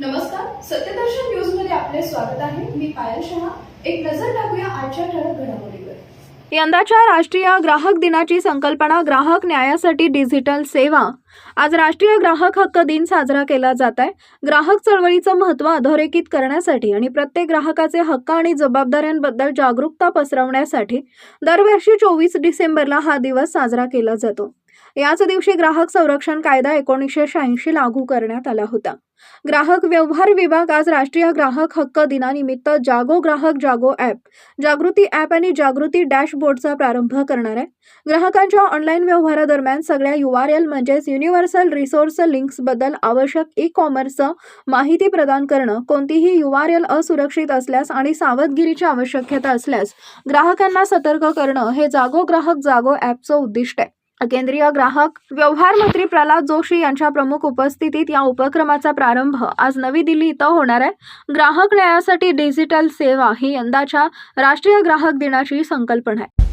नमस्कार सत्यदर्शन न्यूजमध्ये आपले स्वागत आहे. मी पायल शहा. एक नजर टाकूया आजच्या ठळक घडामोडीवर. यंदाच्या राष्ट्रीय ग्राहक दिनाची संकल्पना ग्राहक न्यायासाठी डिजिटल सेवा. आज राष्ट्रीय ग्राहक हक्क दिन साजरा केला जात आहे ग्राहक चळवळीचं महत्त्व अधोरेखित करण्यासाठी आणि प्रत्येक ग्राहकाचे हक्क आणि जबाबदाऱ्यांबद्दल जागरूकता पसरवण्यासाठी दरवर्षी चोवीस डिसेंबरला हा दिवस साजरा केला जातो. याच दिवशी ग्राहक संरक्षण कायदा एकोणीसशे शहाऐंशी लागू करण्यात आला होता. ग्राहक व्यवहार विभाग आज राष्ट्रीय ग्राहक हक्क दिनानिमित्त जागो ग्राहक जागो ॲप जागृती ॲप आणि जागृती डॅशबोर्डचा प्रारंभ करणार आहे. ग्राहकांच्या ऑनलाईन व्यवहारादरम्यान सगळ्या यू आर एल म्हणजेच युनिव्हर्सल रिसोर्स लिंक्सबद्दल आवश्यक ई कॉमर्स माहिती प्रदान करणं कोणतीही यू आर एल असुरक्षित असल्यास आणि सावधगिरीची आवश्यकता असल्यास ग्राहकांना सतर्क करणं हे जागो ग्राहक जागो ॲपचं उद्दिष्ट आहे. केंद्रीय ग्राहक व्यवहार मंत्री प्रल्हाद जोशी यांच्या प्रमुख उपस्थितीत या उपक्रमाचा प्रारंभ आज नवी दिल्ली इथं होणार आहे. ग्राहक न्यायासाठी डिजिटल सेवा ही यंदाच्या राष्ट्रीय ग्राहक दिनाची संकल्पना आहे.